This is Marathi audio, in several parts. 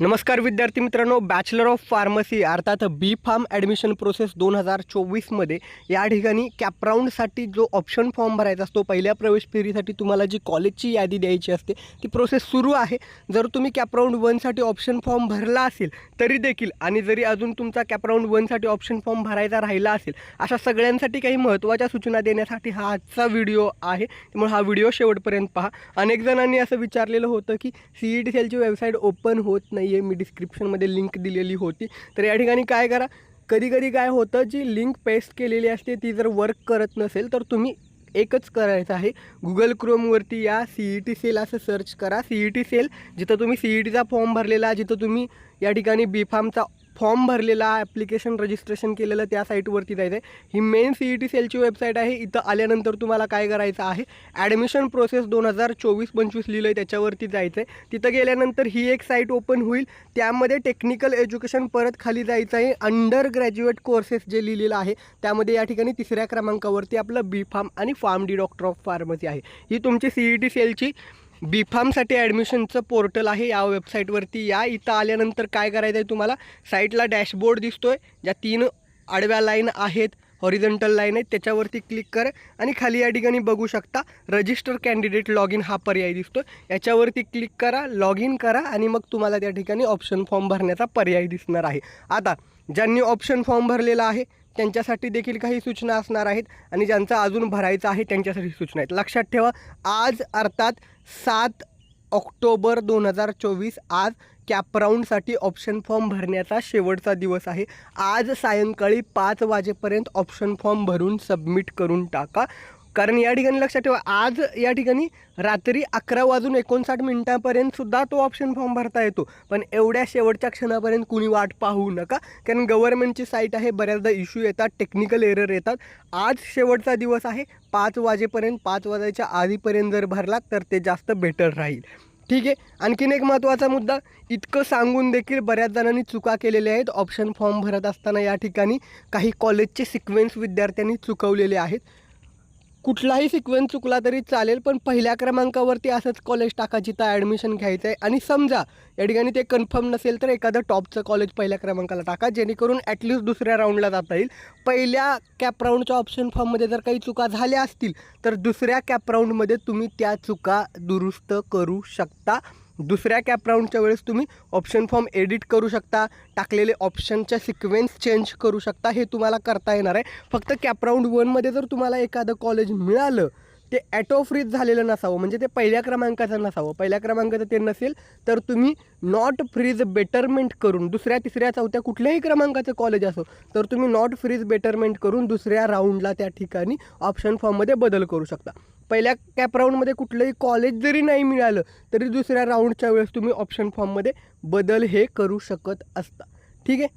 नमस्कार विद्यार्थी मित्रांनो बॅचलर ऑफ फार्मसी अर्थात बी फार्म ॲडमिशन प्रोसेस दोन हजार चोवीसमध्ये या ठिकाणी कॅपराऊंडसाठी जो ऑप्शन फॉर्म भरायचा असतो पहिल्या प्रवेश फेरीसाठी तुम्हाला जी कॉलेजची यादी द्यायची असते ती प्रोसेस सुरू आहे. जर तुम्ही कॅपराऊंड वनसाठी ऑप्शन फॉर्म भरला असेल तरी देखील आणि जरी अजून तुमचा कॅपराऊंड वनसाठी ऑप्शन फॉर्म भरायचा राहिला असेल अशा सगळ्यांसाठी काही महत्त्वाच्या सूचना देण्यासाठी हा आजचा व्हिडिओ आहे. त्यामुळे हा व्हिडिओ शेवटपर्यंत पहा. अनेक जणांनी असं विचारलेलं होतं की सी ई टी सेलची वेबसाईट ओपन होत नाही. आहे मी डिस्क्रिप्शनमध्ये लिंक दिलेली होती. तर या ठिकाणी काय करा कधी कधी काय होतं जी लिंक पेस्ट केलेली असते ती जर वर्क करत नसेल तर तुम्ही एकच करायचं आहे. गुगल क्रोमवरती या सी ई टी सेल असं सर्च करा. सी ई टी सेल जिथं तुम्ही सी ई टीचा फॉर्म भरलेला जिथं तुम्ही या ठिकाणी बी फार्मचा फॉर्म भरलेला ॲप्लिकेशन रजिस्ट्रेशन केलेलं त्या साईटवरती जायचं आहे ही मेन सी ई टी सेलची वेबसाईट आहे. इथं आल्यानंतर तुम्हाला काय करायचं आहे? ॲडमिशन प्रोसेस दोन हजार चोवीस पंचवीस लिहिलं आहे त्याच्यावरती जायचं आहे तिथं गेल्यानंतर ही एक साईट ओपन होईल. त्यामध्ये टेक्निकल एज्युकेशन परत खाली जायचं आहे अंडर ग्रॅज्युएट कोर्सेस जे लिहिलेलं आहे त्यामध्ये या ठिकाणी तिसऱ्या क्रमांकावरती आपलं बी फार्म आणि pharm D doctor of pharmacy आहे. ही तुमची सी ई टी सेलची बी फार्मसाठी ॲडमिशनचं पोर्टल आहे या वेबसाईटवरती या इथं आल्यानंतर काय करायचं आहे तुम्हाला? साईटला डॅशबोर्ड दिसतो आहे ज्या तीन आडव्या लाईन आहेत हॉरिझंटल लाईन आहेत त्याच्यावरती क्लिक करा आणि खाली या ठिकाणी बघू शकता रजिस्टर कॅन्डिडेट लॉग इन हा पर्याय दिसतो याच्यावरती क्लिक करा लॉग इन करा आणि मग तुम्हाला त्या ठिकाणी ऑप्शन फॉर्म भरण्याचा पर्याय दिसणार आहे. आता ज्यांनी ऑप्शन फॉर्म भरलेला आहे त्यांच्यासाठी देखील काही सूचना असणार आहेत आणि ज्यांचा अजून भरायचा आहे त्यांच्यासाठी सूचना आहेत. लक्षात ठेवा आज अर्थात सात ऑक्टोबर दोन हजार चोवीस आज कॅपराऊंडसाठी ऑप्शन फॉर्म भरण्याचा शेवटचा दिवस आहे. आज सायंकाळी पाच वाजेपर्यंत ऑप्शन फॉर्म भरून सबमिट करून टाका. कारण या ठिकाणी लक्षात ठेवा आज या ठिकाणी रात्री अकरा वाजून एकोणसाठ मिनिटापर्यंत सुद्धा तो ऑप्शन फॉर्म भरता येतो. पण एवढ्या शेवटच्या क्षणापर्यंत कुणी वाट पाहू नका. कारण गव्हर्नमेंटची साईट आहे बऱ्याचदा इश्यू येतात टेक्निकल एरर येतात. आज शेवटचा दिवस आहे पाच वाजेपर्यंत पाच वाजायच्या आधीपर्यंत जर भरला तर ते जास्त बेटर राहील. ठीक आहे? आणखीन एक महत्त्वाचा मुद्दा इतकं सांगून देखील बऱ्याच जणांनी चुका केलेल्या आहेत. ऑप्शन फॉर्म भरत असताना या ठिकाणी काही कॉलेजचे सिक्वेन्स विद्यार्थ्यांनी चुकवलेले आहेत. कुठलाही सिक्वेन्स चुकला तरी चालेल पण पहिल्या क्रमांकावरती असंच कॉलेज टाका जिथं ॲडमिशन घ्यायचं आहे आणि समजा या ठिकाणी ते कन्फर्म नसेल तर एखादं टॉपचं कॉलेज पहिल्या क्रमांकाला टाका जेणेकरून ॲटलिस्ट दुसऱ्या राऊंडला जाता येईल. पहिल्या कॅप राऊंडच्या ऑप्शन फॉर्ममध्ये जर काही चुका झाल्या असतील तर दुसऱ्या कॅप राऊंडमध्ये तुम्ही त्या चुका दुरुस्त करू शकता. दुसऱ्या कॅप राऊंडच्या वेळेस तुम्ही ऑप्शन फॉर्म एडिट करू शकता. टाकलेले ऑप्शनच्या सिक्वेन्स चेंज करू शकता. हे तुम्हाला करता येणार आहे. फक्त कॅप राऊंड वनमध्ये जर तुम्हाला एखादं कॉलेज मिळालं ते ॲटो फ्रीज झालेलं नसावं म्हणजे ते पहिल्या क्रमांकाचं नसावं. पहिल्या क्रमांकाचं ते नसेल तर तुम्ही नॉट फ्रीज बेटरमेंट करून दुसऱ्या तिसऱ्या चौथ्या कुठल्याही क्रमांकाचं कॉलेज असो तर तुम्ही नॉट फ्रीज बेटरमेंट करून दुसऱ्या राऊंडला त्या ठिकाणी ऑप्शन फॉर्ममध्ये बदल करू शकता. पहिल्या कॅप राऊंडमध्ये कुठलंही कॉलेज जरी नाही मिळालं तरी दुसऱ्या राऊंडच्या वेळेस तुम्ही ऑप्शन फॉर्ममध्ये बदल हे करू शकत असता. ठीक आहे?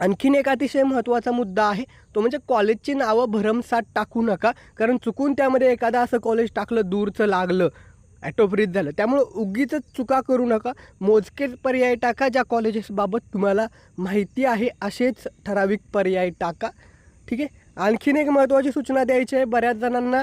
आणखीन एक अतिशय महत्त्वाचा मुद्दा आहे तो म्हणजे कॉलेजची नावं भरमसाठ टाकू नका कारण चुकून त्यामध्ये एखादा असं कॉलेज टाकलं दूरचं लागलं ॲटोफ्रीज झालं. त्यामुळं उगीच चुका करू नका. मोजकेच पर्याय टाका ज्या कॉलेजेसबाबत तुम्हाला माहिती आहे असेच ठराविक पर्याय टाका. ठीक आहे? आणखीन एक महत्त्वाची सूचना द्यायची आहे बऱ्याच जणांना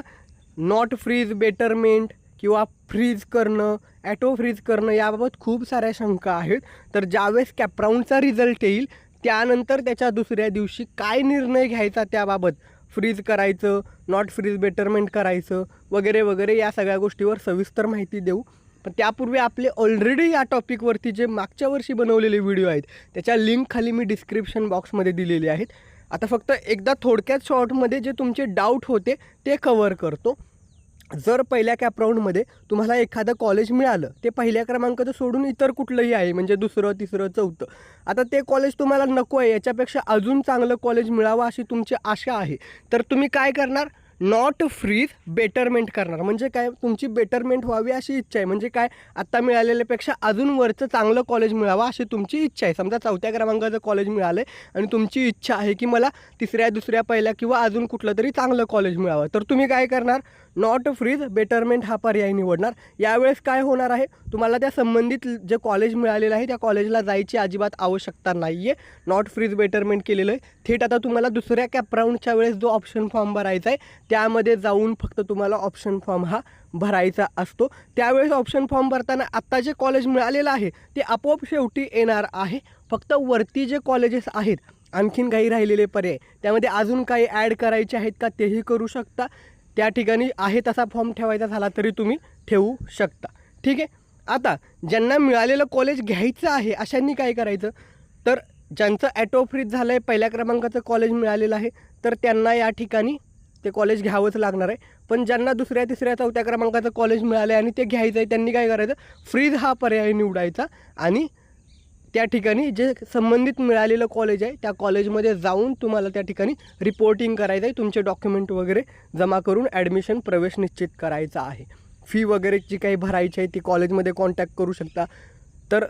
नॉट फ्रीज बेटरमेंट किंवा फ्रीज करणं ॲटो फ्रीज करणं याबाबत खूप साऱ्या शंका आहेत. तर ज्यावेळेस कॅपराऊंडचा रिझल्ट येईल त्यानंतर त्याच्या दुसऱ्या दिवशी काय निर्णय घ्यायचा त्याबाबत फ्रीज करायचं नॉट फ्रीज बेटरमेंट करायचं वगैरे वगैरे या सगळ्या गोष्टीवर सविस्तर माहिती देऊ. पण त्यापूर्वी आपले ऑलरेडी या टॉपिकवरती जे मागच्या वर्षी बनवलेले व्हिडिओ आहेत त्याच्या लिंक खाली मी डिस्क्रिप्शन बॉक्समध्ये दिलेले आहेत. आता फक्त एकदा थोडक्यात शॉर्टमध्ये जे तुमचे डाऊट होते ते कवर करतो. जर पहिल्या कॅप राऊंडमध्ये तुम्हाला एखादं कॉलेज मिळालं ते पहिल्या क्रमांकाचं सोडून इतर कुठलंही आहे म्हणजे दुसरं तिसरं चौथं. आता ते कॉलेज तुम्हाला नको आहे याच्यापेक्षा अजून चांगलं कॉलेज मिळावं अशी तुमची आशा आहे. तर तुम्ही काय करणार? नॉट फ्रीज बेटरमेंट करणार. म्हणजे काय? तुमची बेटरमेंट व्हावी अशी इच्छा आहे. म्हणजे काय? आत्ता मिळालेल्यापेक्षा अजून वरचं चांगलं कॉलेज मिळावं अशी तुमची इच्छा आहे. समजा चौथ्या क्रमांकाचं कॉलेज मिळालं आहे आणि तुमची इच्छा आहे की मला तिसऱ्या दुसऱ्या पहिल्या किंवा अजून कुठलं तरी चांगलं कॉलेज मिळावं. तर तुम्ही काय करणार? नॉट फ्रीज बेटरमेंट हा पर्याय निवडणार. यावेळेस काय होणार आहे? तुम्हाला त्या संबंधित जे कॉलेज मिळालेलं आहे त्या कॉलेजला जायची अजिबात आवश्यकता नाही आहे नॉट फ्रीज बेटरमेंट केलेलं आहे. थेट आता तुम्हाला दुसऱ्या कॅप राऊंडच्या वेळेस जो ऑप्शन फॉर्म भरायचा आहे त्यामध्ये जाऊन फक्त तुम्हाला ऑप्शन फॉर्म हा भरायचा असतो. त्यावेळेस ऑप्शन फॉर्म भरताना आत्ता जे कॉलेज मिळालेलं आहे ते आपोआप शेवटी येणार आहे. फक्त वरती जे कॉलेजेस आहेत आणखीन काही राहिलेले पर्याय. त्यामध्ये अजून काही ॲड करायचे आहेत का तेही करू शकता. त्या ठिकाणी आहे तसा फॉर्म ठेवायचा झाला तरी तुम्ही ठेवू शकता. ठीक आहे? आता ज्यांना मिळालेलं कॉलेज घ्यायचं आहे अशांनी काय करायचं? तर ज्यांचं ॲटो फ्रीज झालं आहे पहिल्या क्रमांकाचं कॉलेज मिळालेलं आहे तर त्यांना या ठिकाणी ते कॉलेज घ्यावंच लागणार आहे. पण ज्यांना दुसऱ्या तिसऱ्या चौथ्या क्रमांकाचं कॉलेज मिळालं आहे आणि ते घ्यायचं आहे त्यांनी काय करायचं? फ्रीज हा पर्याय निवडायचा आणि त्या ठिकाणी जे संबंधित मिळालेलं कॉलेज आहे त्या कॉलेजमध्ये जाऊन तुम्हाला त्या ठिकाणी रिपोर्टिंग करायचं आहे. तुमचे डॉक्युमेंट वगैरे जमा करून ॲडमिशन प्रवेश निश्चित करायचा आहे. फी वगैरे जी काही भरायची आहे ती कॉलेजमध्ये कॉन्टॅक्ट करू शकता. तर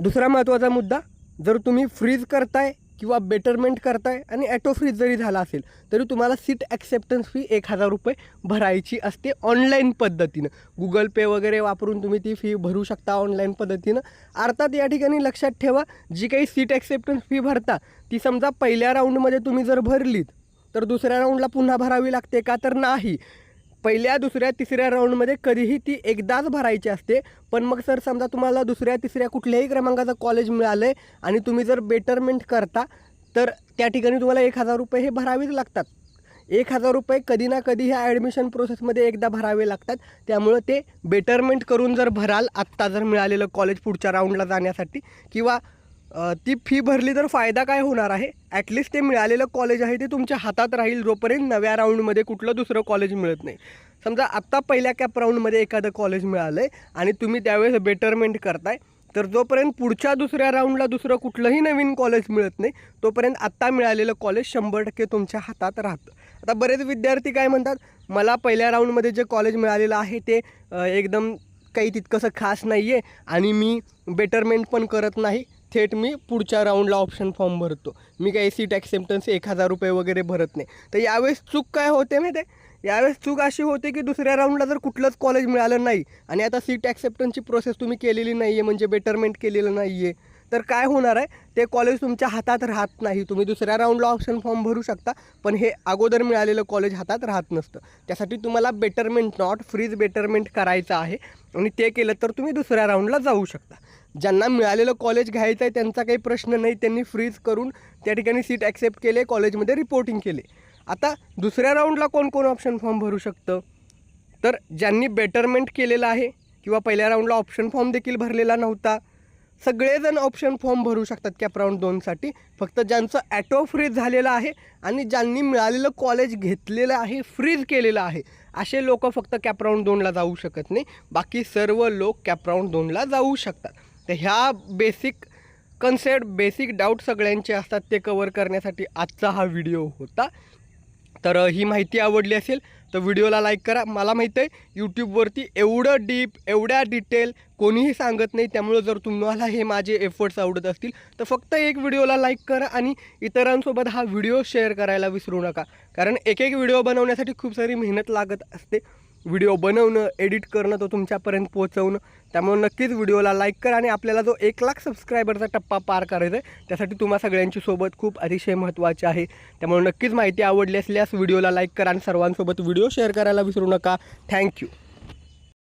दुसरा महत्त्वाचा मुद्दा जर तुम्ही फ्रीज करताय किंवा बेटरमेंट करताय आणि ॲटो फ्रीज जरी झाला असेल तरी तुम्हाला सीट ॲक्सेप्टन्स फी एक हजार रुपये भरायची असते ऑनलाईन पद्धतीनं. गुगल पे वगैरे वापरून तुम्ही ती फी भरू शकता ऑनलाईन पद्धतीनं. अर्थात या ठिकाणी लक्षात ठेवा जी काही सीट ॲक्सेप्टन्स फी भरता ती समजा पहिल्या राऊंडमध्ये तुम्ही जर भरलीत तर दुसऱ्या राऊंडला पुन्हा भरावी लागते का? तर नाही. पहिल्या दुसऱ्या तिसऱ्या राऊंडमध्ये कधीही ती एकदाच भरायची असते. पण मग सर समजा तुम्हाला दुसऱ्या तिसऱ्या कुठल्याही क्रमांकाचं कॉलेज मिळालं आहे आणि तुम्ही जर बेटरमेंट करता तर त्या ठिकाणी तुम्हाला एक हजार रुपये हे भरावेच लागतात. एक हजार रुपये कधी ना कधी ह्या ॲडमिशन प्रोसेसमध्ये एकदा भरावे लागतात. त्यामुळं ते बेटरमेंट करून जर भराल आत्ता जर मिळालेलं कॉलेज पुढच्या राऊंडला जाण्यासाठी किंवा ती फी भरली तर फायदा काय होणार आहे? ॲटलिस्ट ते मिळालेलं कॉलेज आहे ते तुमच्या हातात राहील जोपर्यंत नव्या राऊंडमध्ये कुठलं दुसरं कॉलेज मिळत नाही. समजा आत्ता पहिल्या कॅप राऊंडमध्ये एखादं कॉलेज मिळालं आहे आणि तुम्ही त्यावेळेस बेटरमेंट करताय तर जोपर्यंत पुढच्या दुसऱ्या राऊंडला दुसरं कुठलंही नवीन कॉलेज मिळत नाही तोपर्यंत आत्ता मिळालेलं कॉलेज शंभर टक्के तुमच्या हातात राहतं. आता बरेच विद्यार्थी काय म्हणतात मला पहिल्या राऊंडमध्ये जे कॉलेज मिळालेलं आहे ते एकदम काही तितकंसं खास नाही आहे आणि मी बेटरमेंट पण करत नाही. थेट मी पुढच्या राऊंडला ऑप्शन फॉर्म भरतो. मी काही सीट ॲक्सेप्टन्स एक हजार रुपये वगैरे भरत नाही. तर यावेळेस चूक काय होते माहिती आहे यावेळेस चूक अशी होते की दुसऱ्या राऊंडला जर कुठलंच कॉलेज मिळालं नाही आणि आता सीट ॲक्सेप्टन्सची प्रोसेस तुम्ही केलेली नाही आहे म्हणजे बेटरमेंट केलेलं नाही आहे तर काय होणार आहे? ते कॉलेज तुमच्या हातात राहत नाही. तुम्ही दुसऱ्या राऊंडला ऑप्शन फॉर्म भरू शकता पण हे अगोदर मिळालेलं कॉलेज हातात राहत नसतं. त्यासाठी तुम्हाला बेटरमेंट नॉट फ्रीज बेटरमेंट करायचं आहे आणि ते केलं तर तुम्ही दुसऱ्या राऊंडला जाऊ शकता. ज्यांना मिळालेलं कॉलेज घ्यायचं आहे त्यांचा काही प्रश्न नाही. त्यांनी फ्रीज करून त्या ठिकाणी सीट ॲक्सेप्ट केले कॉलेजमध्ये रिपोर्टिंग केले. आता दुसऱ्या राऊंडला कोण कोण ऑप्शन फॉर्म भरू शकतं? तर ज्यांनी बेटरमेंट केलेलं आहे किंवा पहिल्या राऊंडला ऑप्शन फॉर्म देखील भरलेला नव्हता सगळेजण ऑप्शन फॉर्म भरू शकतात कॅप राऊंड दोनसाठी फक्त ज्यांचं ॲटो फ्रीज झालेलं आहे आणि ज्यांनी मिळालेलं कॉलेज घेतलेलं आहे फ्रीज केलेलं आहे असे लोक फक्त कॅप राऊंड दोनला जाऊ शकत नाही. बाकी सर्व लोक कॅप राऊंड दोनला जाऊ शकतात. तर ह्या बेसिक कन्सेप्ट बेसिक डाऊट सगळ्यांचे असतात ते कवर करण्यासाठी आजचा हा व्हिडिओ होता. तर ही माहिती आवडली असेल तर व्हिडिओला लाईक करा. मला माहीत आहे यूट्यूबवरती एवढं डीप एवढ्या डिटेल कोणीही सांगत नाही. त्यामुळं जर तुम्हाला हे माझे एफर्ट्स आवडत असतील तर फक्त एक व्हिडिओला लाईक करा आणि इतरांसोबत हा व्हिडिओ शेअर करायला विसरू नका. कारण एक एक व्हिडिओ बनवण्यासाठी खूप सारी मेहनत लागत असते. व्हिडिओ बनवणं एडिट करणं तो तुमच्यापर्यंत पोहोचवणं त्यामुळे नक्कीच व्हिडिओला लाईक करा आणि आपल्याला जो एक लाख सबस्क्रायबरचा टप्पा पार करायचा आहे त्यासाठी तुम्हा सगळ्यांची सोबत खूप अतिशय महत्त्वाचे आहे. त्यामुळे नक्कीच माहिती आवडली असल्यास व्हिडिओला लाईक करा आणि सर्वांसोबत व्हिडिओ शेअर करायला विसरू नका. थँक्यू